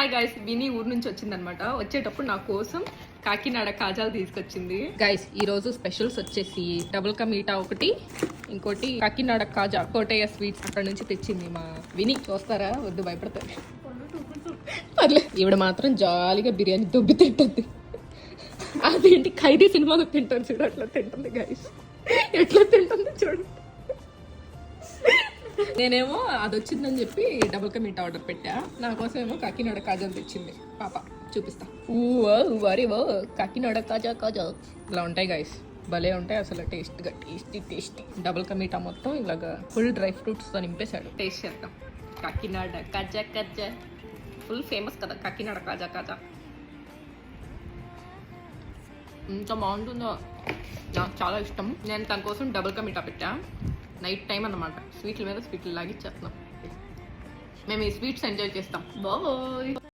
Hi guys విని ఊరు నుంచి వచ్చిందనమాట వచ్చేటప్పుడు నా కోసం కాకినాడ కాజాలు తీసుకొచ్చింది. గైస్ ఈ రోజు స్పెషల్స్ వచ్చేసి డబుల్ కా మీటా ఒకటి ఇంకోటి కాకినాడ కాజా కోటయ్య స్వీట్స్ అక్కడ నుంచి తెచ్చింది మా విని. చూస్తారా? వద్దు భయపడతారు. పర్లేదు ఈవిడ మాత్రం జాలీగా బిర్యానీ దొబ్బి తింటుంది. అదేంటి ఖైదీ సినిమాలో తింటాను చూడు అట్లా తింటుంది గైస్ ఎట్లా నేనేమో అది వచ్చిందని చెప్పి డబుల్ కా మీట్ ఆర్డర్ పెట్టా. నా కోసం ఏమో కాకినాడ కాజాలు తెచ్చింది. పాప చూపిస్తా. ఊవో వరి ఓ కాకినాడ కాజా కాజా. ఇలా ఉంటాయి గైస్ భలే ఉంటాయి అసలు. టేస్ట్గా టేస్టీ టేస్టీ. డబుల్ కా మీఠా మొత్తం ఇలాగ ఫుల్ డ్రై ఫ్రూట్స్తో నింపేశాడు. టేస్ట్ చేద్దాం. కాకినాడ కాజా కాజా. ఫుల్ ఫేమస్ కదా కాకినాడ కాజా కాజా. ఎంత బాగుంటుందో. నాకు చాలా ఇష్టం. నేను తన కోసం డబుల్ కా మీఠా పెట్టా. నైట్ టైం అన్నమాట. స్వీట్ల మీద స్వీట్లు లాగిచ్చేస్తున్నాం. మేము ఈ స్వీట్స్ ఎంజాయ్ చేస్తాం. బాయ్.